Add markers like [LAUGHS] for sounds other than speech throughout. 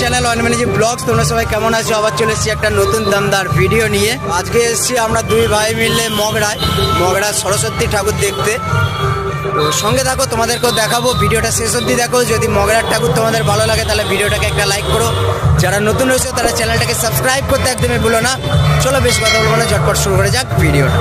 Channel অনমেনেজি blogs তোমরা সবাই কেমন আছো? আবার চলে এসেছি একটা নতুন দামদার ভিডিও নিয়ে। আজকে এসেছি আমরা দুই ভাই মিলে মগরায়। মগরা সরস্বতী ঠাকুর দেখতে। তো সঙ্গে থাকো, তোমাদেরকেও দেখাবো। ভিডিওটা শেষ অবধি দেখো। যদি মগরার ঠাকুর তোমাদের ভালো লাগে, তাহলে ভিডিওটাকে একটা লাইক করো। যারা নতুন রয়েছে, তারা চ্যানেলটাকে সাবস্ক্রাইব করতে একদমই ভুলো না। চলো, বেশি কথা বলব না, ঝটপট শুরু করে যাক ভিডিওটা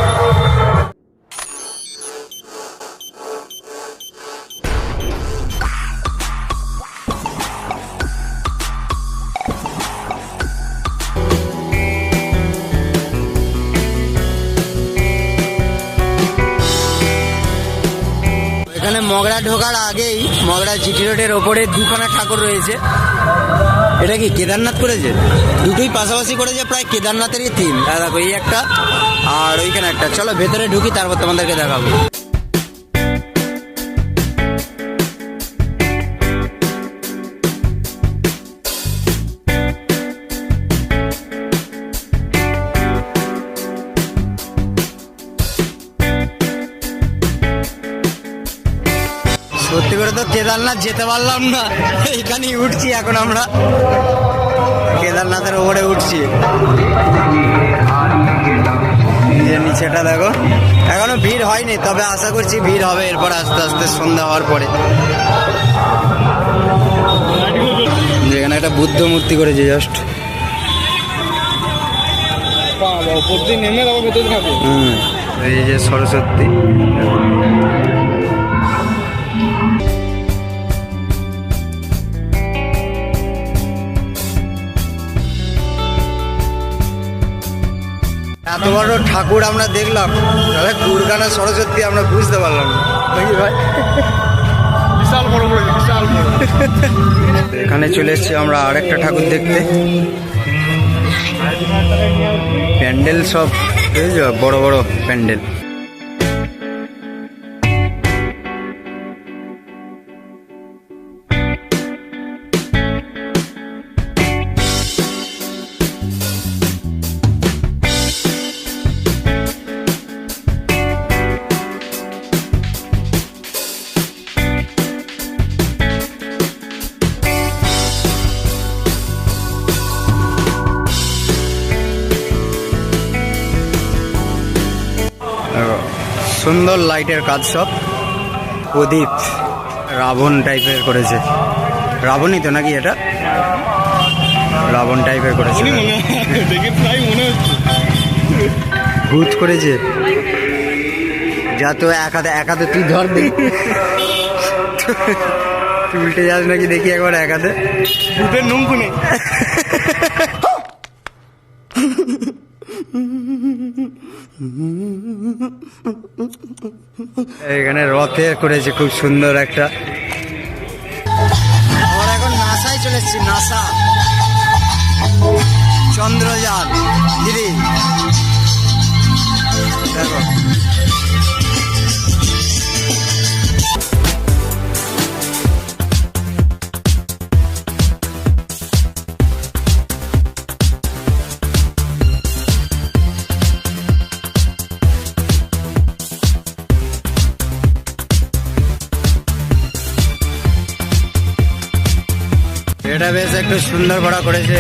এখানে মগরা ঢোকার আগেই মগড়া জিটি রোডের ওপরে দুখানা ঠাকুর রয়েছে। এটা কি কেদারনাথ করেছে? দুটোই পাশাপাশি করেছে, প্রায় কেদারনাথেরই থিম দেখো, এই একটা, আর ওইখানে একটা। চলো, ভেতরে ঢুকি, তারপর তোমাদেরকে দেখাবো। সত্যি করে তো কেদারনাথ যেতে পারলাম না। এইখানেই উঠছি এখন আমরা। কেদারনাথের ওপরে উঠছি। নিচেটা দেখো। এখনও ভিড় হয়নি তবে আশা করছি ভিড় হবে এরপর আস্তে আস্তে সন্ধ্যা হওয়ার পরে। যেখানে একটা বুদ্ধ মূর্তি করেছে জাস্ট এই যে সরস্বতী। এত বড় ঠাকুর আমরা দেখলাম তাহলে দুর্গানা সরস্বতী আমরা বুঝতে পারলাম না। নাকি ভাই? বিশাল বড় বড় বিশাল বড়। এখানে চলে এসেছি আমরা আরেকটা ঠাকুর দেখতে। প্যান্ডেল সব বড় বড় প্যান্ডেল। সুন্দর লাইটের কাজ সব। প্রদীপ রাবণ টাইপের করেছে। রাবণই তো নাকি এটা? রাবণ টাইপের করেছে। ভূত করেছে। যা তো এক হাতে এক হাতে তুই ধর দেখি তুই উল্টে যাস নাকি দেখি একবার এক হাতে। ভূতের নুঙ্কু নেই। [LAUGHS] এখানে রথে করেছে খুব সুন্দর একটা। এখন নাসায় চলে এসছি নাসা। চন্দ্রযান দিদি। দেখো। এটা বেশ একটু সুন্দর করা করেছে।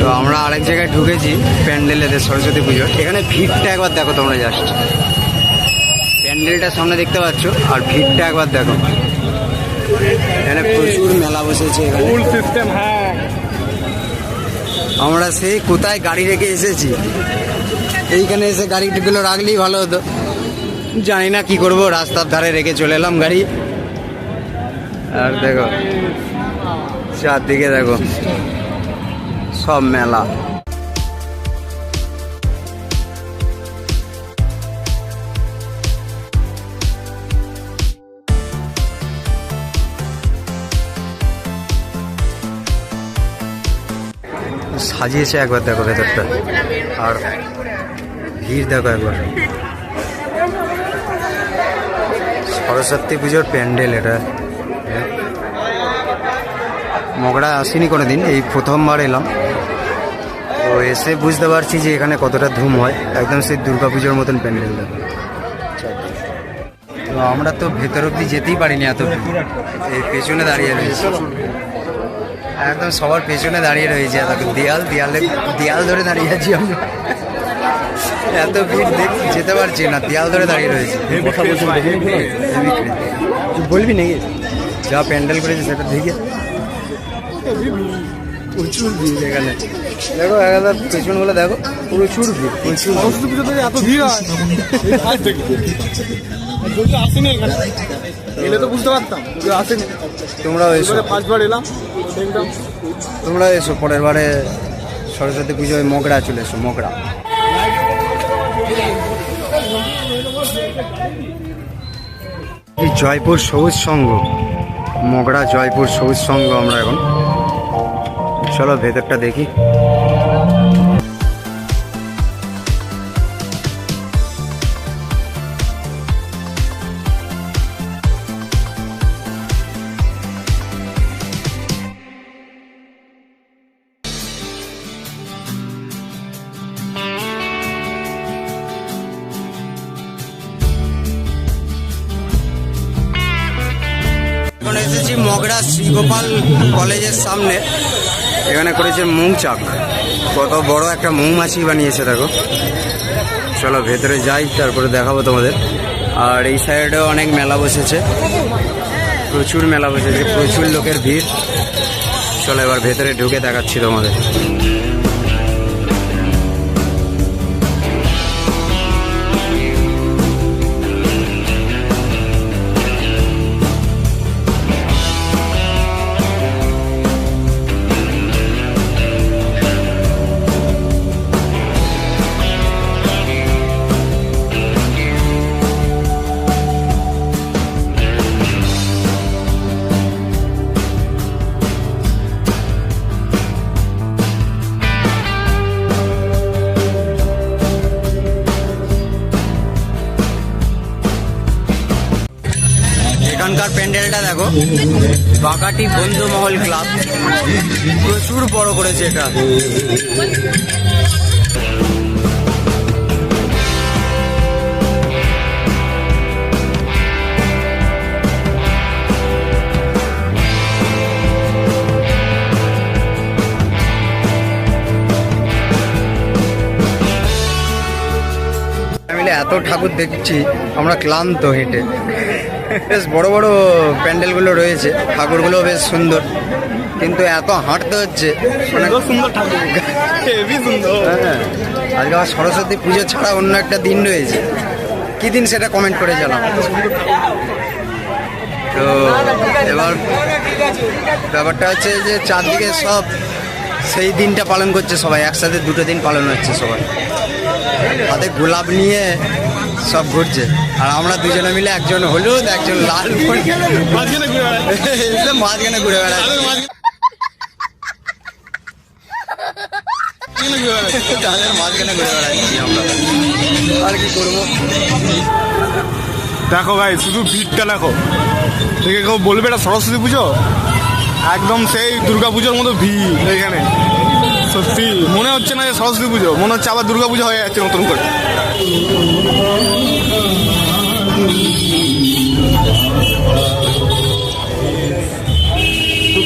তো আমরা আরেক জায়গায় ঢুকেছি, প্যান্ডেলেতে সরস্বতী পুজো। এখানে ভিড়টা একবার দেখো তোমরা জাস্ট প্যান্ডেলটা সামনে দেখতে পাচ্ছ, আর ভিড়টা একবার দেখো। এখানে প্রচুর মেলা বসেছে এখানে। আমরা সেই কোথায় গাড়ি রেখে এসেছি? এইখানে এসে গাড়িগুলো রাখলেই ভালো হতো। জানি না কি করব, রাস্তার ধারে রেখে চলে এলাম গাড়ি। আর দেখো, চারদিকে দেখো, সব মেলা। সাজিয়েছে একবার দেখো ভেতরটা। আর ভিড় দেখো একবার। সরস্বতী পুজোর প্যান্ডেল এটা। মগড়া আসিনি কোনো দিন এই প্রথমবার এলাম। তো এসে বুঝতে পারছি যে এখানে কতটা ধুম হয়। একদম সেই দুর্গা পুজোর মতন প্যান্ডেল তো আমরা তো ভেতর অব্দি যেতেই পারিনি এত এই পেছনে দাঁড়িয়ে রয়েছে। একদম সবার পেছনে দাঁড়িয়ে রয়েছে এত দেয়াল দেয়ালে দেয়াল ধরে দাঁড়িয়ে আছি আমরা। এত ভিড় দেখ যেতে পারছি না দেয়াল ধরে দাঁড়িয়ে রয়েছে। বলবি নাকি? যা প্যান্ডেল করেছে সেটা দেখে। প্রচুর ভিড় এখানে। দেখো একবার পেছনগুলো দেখো প্রচুর ভিড় প্রচুর এত ভিড় হয়। [LAUGHS] এই ফার্স্ট দেখছি যদি আসেনি এখানে। এলে তো বুঝতে পারতাম আসেনি। তোমরাও এসো। এবারে এলাম দেখলাম। তোমরা এসো পরের বারে সরস্বতী পুজোয় মগরা চলে এসো এই জয়পুর সবুজ সংঘ মগরা জয়পুর সবুজ সংঘ আমরা এখন। চলো ভেতরটা দেখি। মগরা শ্রীগোপাল কলেজের সামনে। এখানে করেছে মৌচাক। কত বড় একটা মৌমাছি বানিয়েছে, দেখো। চলো ভেতরে যাই, তারপরে দেখাবো তোমাদের। আর এই সাইডেও অনেক মেলা বসেছে। প্রচুর মেলা বসেছে, প্রচুর লোকের ভিড়। চলো এবার ভেতরে ঢুকে দেখাচ্ছি তোমাদের। এখানকার প্যান্ডেলটা দেখো। বাকাটি বন্ধু মহল ক্লাব। প্রচুর বড় করেছে এটা। এত ঠাকুর দেখছি, আমরা ক্লান্ত হেঁটে। বেশ বড় বড় প্যান্ডেলগুলো রয়েছে ঠাকুরগুলো বেশ সুন্দর। কিন্তু এত হাঁটতে হচ্ছে মানে সুন্দর ঠাকুর। হ্যাঁ আজকে আবার সরস্বতী পুজো ছাড়া অন্য একটা দিন রয়েছে। কি দিন সেটা কমেন্ট করে জানাও। তো এবার ব্যাপারটা হচ্ছে যে চারদিকে সব সেই দিনটা পালন করছে সবাই একসাথে দুটো দিন পালন হচ্ছে সবাই। হাতে গোলাপ নিয়ে সব ঘুরছে। আর আমরা দুজনে মিলে একজন হলুদ একজন লাল মাঝখানে ঘুরে মাঝখানে ঘুরে তাদের মাঝখানে বেড়াচ্ছি। আমরা। আর কি করব? দেখো ভাই শুধু ভিড়টা দেখো। দেখে কেউ বলবে এটা সরস্বতী পুজো? একদম সেই দুর্গা পুজোর মতো ভিড় এখানে। সত্যি মনে হচ্ছে না যে সরস্বতী পুজো। মনে হচ্ছে আবার দুর্গা পুজো হয়ে যাচ্ছে নতুন করে।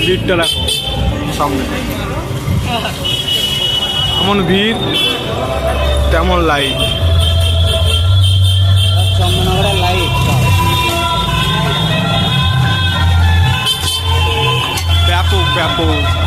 ভিড়টা দেখো সামনে। এমন ভিড় তেমন লাইট ব্যাপক ব্যাপক।